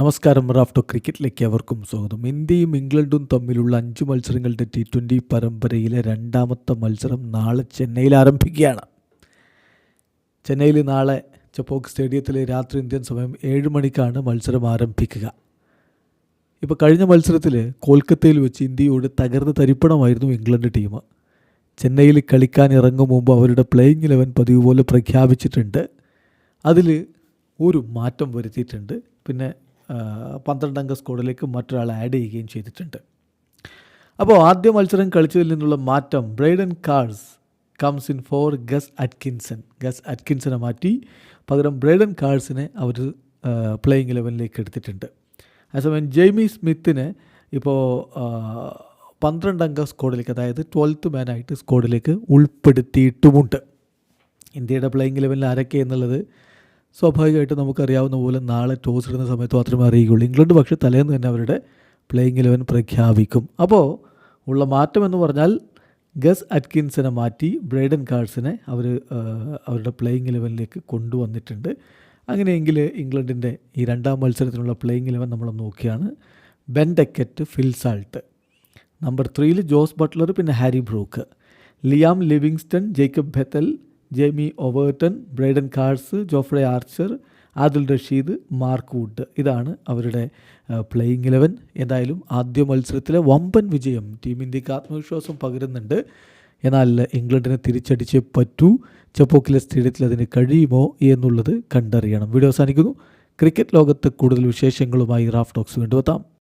നമസ്കാരം റാഫ്റ്റോ ക്രിക്കറ്റിലേക്ക് അവർക്കും സ്വാഗതം. ഇന്ത്യയും ഇംഗ്ലണ്ടും തമ്മിലുള്ള അഞ്ച് മത്സരങ്ങളുടെ ടി ട്വന്റി പരമ്പരയിലെ രണ്ടാമത്തെ മത്സരം നാളെ ചെന്നൈയിൽ ആരംഭിക്കുകയാണ്. ചെന്നൈയിൽ നാളെ ചപ്പോക്ക് സ്റ്റേഡിയത്തിൽ രാത്രി ഇന്ത്യൻ സമയം ഏഴ് മണിക്കാണ് മത്സരം ആരംഭിക്കുക. ഇപ്പോൾ കഴിഞ്ഞ മത്സരത്തിൽ കൊൽക്കത്തയിൽ വെച്ച് ഇന്ത്യയോട് തകർന്ന് തരിപ്പണമായിരുന്നു ഇംഗ്ലണ്ട് ടീം. ചെന്നൈയിൽ കളിക്കാൻ ഇറങ്ങും മുമ്പ് അവരുടെ പ്ലേയിങ് ഇലവൻ പതിവ് പോലെ പ്രഖ്യാപിച്ചിട്ടുണ്ട്. അതിൽ ഒരു മാറ്റം വരുത്തിയിട്ടുണ്ട്. പിന്നെ പന്ത്രണ്ടംഗ സ്ക്വാഡിലേക്ക് മറ്റൊരാളെ ആഡ് ചെയ്യുകയും ചെയ്തിട്ടുണ്ട്. അപ്പോൾ ആദ്യ മത്സരം കളിച്ചതിൽ നിന്നുള്ള മാറ്റം Brydon Carse comes in for Gus Atkinson. Gus അറ്റ്കിൻസനെ മാറ്റി പകരം ബ്രൈഡൻ കാൾസിനെ അവർ പ്ലേയിങ് ഇലവനിലേക്ക് എടുത്തിട്ടുണ്ട്. അതേസമയം ജെയ്മി സ്മിത്തിനെ ഇപ്പോൾ പന്ത്രണ്ടംഗ സ്ക്വാഡിലേക്ക് അതായത് ട്വൽത്ത് മാനായിട്ട് സ്ക്വാഡിലേക്ക് ഉൾപ്പെടുത്തിയിട്ടുമുണ്ട്. ഇന്ത്യയുടെ പ്ലേയിങ് ലെവലിൽ ആരൊക്കെ എന്നുള്ളത് സ്വാഭാവികമായിട്ട് നമുക്കറിയാവുന്ന പോലെ നാളെ ടോസ് ഇടുന്ന സമയത്ത് മാത്രമേ അറിയുകയുള്ളൂ. ഇംഗ്ലണ്ട് പക്ഷേ തലേന്ന് തന്നെ അവരുടെ പ്ലേയിങ് ഇലവൻ പ്രഖ്യാപിക്കും. അപ്പോൾ ഉള്ള മാറ്റം എന്ന് പറഞ്ഞാൽ ഗസ് അറ്റ്കിൻസിനെ മാറ്റി ബ്രൈഡൻ കാർഡ്സിനെ അവർ അവരുടെ പ്ലേയിങ് ഇലവനിലേക്ക് കൊണ്ടുവന്നിട്ടുണ്ട്. അങ്ങനെയെങ്കിൽ ഇംഗ്ലണ്ടിന്റെ ഈ രണ്ടാം മത്സരത്തിനുള്ള പ്ലേയിങ് ഇലവൻ നമ്മൾ നോക്കിയാണ്. ബെൻ ഡെക്കറ്റ് ഫിൽസാൾട്ട് നമ്പർ ത്രീയിൽ ജോസ് ബട്ട്ലർ പിന്നെ Harry Brook. Liam Livingstone Jacob Bethell Jamie Overton Brydon Carse Jofra Archer Adil Rashid Mark Wood. ഇതാണ് അവരുടെ പ്ലേയിങ് ഇലവൻ എന്തായാലും ആദ്യ മത്സരത്തിലെ വമ്പൻ വിജയം ടീം ഇന്ത്യയ്ക്ക് ആത്മവിശ്വാസം പകരുന്നുണ്ട്. എന്നാൽ ഇംഗ്ലണ്ടിനെ തിരിച്ചടിച്ചേ പറ്റൂ. ചെപ്പോക്കിലെ സ്റ്റേഡിയത്തിൽ അതിന് കഴിയുമോ എന്നുള്ളത് കണ്ടറിയണം. വീഡിയോ അവസാനിക്കുന്നു. ക്രിക്കറ്റ് ലോകത്ത് കൂടുതൽ വിശേഷങ്ങളുമായി റാഫ് ടോക്സ് വീണ്ടും